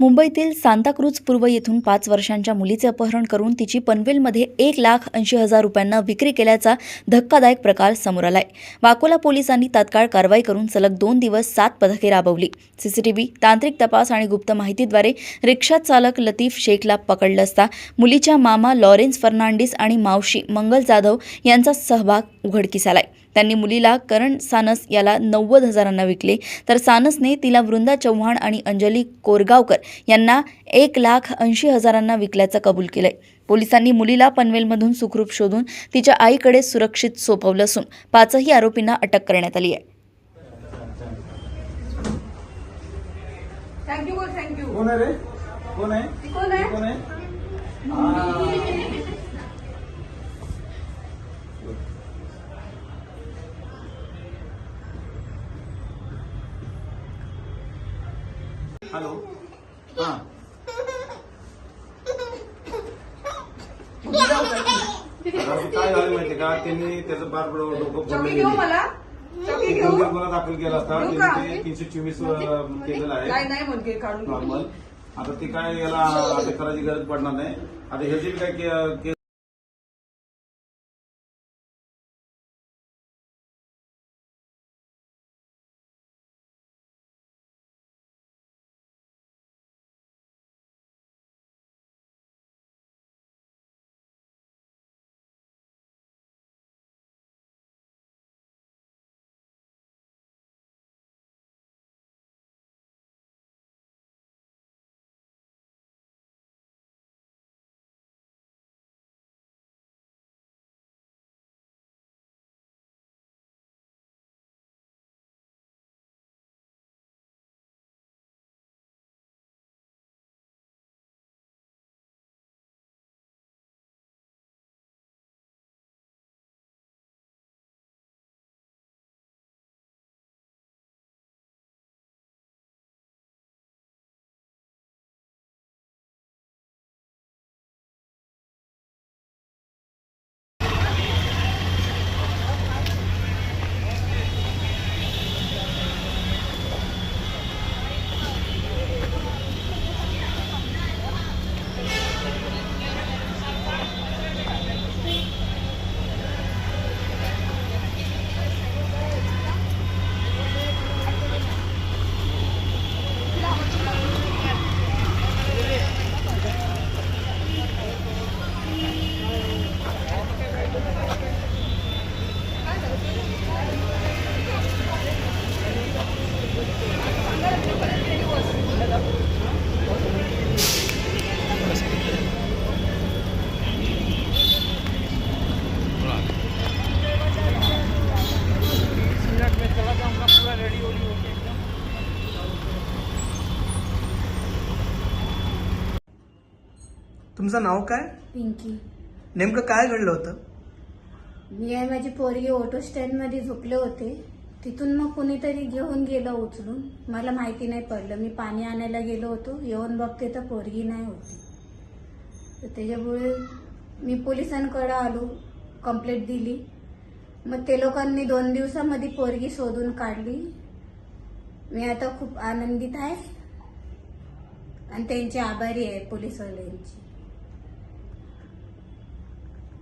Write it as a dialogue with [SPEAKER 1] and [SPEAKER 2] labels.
[SPEAKER 1] मुंबईतील सांताक्रूज पूर्व येथून पाच वर्षांच्या मुलीचे अपहरण करून तिची पनवेलमध्ये एक लाख ऐंशी हजार रुपयांना विक्री केल्याचा धक्कादायक प्रकार समोर आलाय. वाकोला पोलिसांनी तात्काळ कारवाई करून सलग दोन दिवस सात पथके राबवली. सीसीटीव्ही तांत्रिक तपास आणि गुप्त माहितीद्वारे रिक्षा चालक लतीफ शेखला पकडलं असता मुलीच्या मामा लॉरेन्स फर्नांडिस आणि मावशी मंगल जाधव यांचा सहभाग उघडकीस आलाय. त्यांनी मुलीला करण सानस याला नव्वद हजारांना विकले. तर सानसने तिला वृंदा चव्हाण आणि अंजली कोरगावकर यांना एक लाख ऐंशी हजारांना विकल्याचं कबूल केलंय. पोलिसांनी मुलीला पनवेलमधून सुखरूप शोधून तिच्या आईकडे सुरक्षित सोपवलं असून पाचही आरोपींना अटक करण्यात आली आहे.
[SPEAKER 2] थँक्यू बोल थँक्यू
[SPEAKER 3] कोण आहे कोण आहे?
[SPEAKER 2] कोण आहे?
[SPEAKER 3] हॅलो. हा. काय झालं माहितीये का? त्यांनी त्याचं बार डोकं
[SPEAKER 2] चौकी
[SPEAKER 3] फोडलं
[SPEAKER 2] घेऊ
[SPEAKER 3] गेले.
[SPEAKER 2] मला? चौकी
[SPEAKER 3] एक
[SPEAKER 2] घेऊ?
[SPEAKER 3] गंभीर गुन्हा दाखल केला असता.
[SPEAKER 2] घेऊ
[SPEAKER 3] त्यांनी
[SPEAKER 2] का?
[SPEAKER 3] ते तीनशे चोवीस केलेला आहे.
[SPEAKER 2] नाही मुलगी काढून
[SPEAKER 3] नॉर्मल. आता ते काय याला अटक करायची गरज पडणार नाही. आता ह्याची बी काय के- केस
[SPEAKER 4] तुमचं नाव काय?
[SPEAKER 5] पिंकी.
[SPEAKER 4] नेमकं काय घडलं होतं?
[SPEAKER 5] मी आणि माझी पोरगी ऑटो स्टँडमध्ये झोपले होते. तिथून मग कुणीतरी घेऊन गेलं उचलून. मला माहिती नाही पडलं. मी पाणी आणायला गेलो होतो. येऊन बघते तर पोरगी नाही होती तर त्याच्यामुळे मी पोलिसांकडे आलो. कंप्लेंट दिली. मग ते लोकांनी दोन दिवसामध्ये पोरगी शोधून काढली. मी आता खूप आनंदित आहे. आणि त्यांचे आभारी आहे पोलिसवाल्यांची.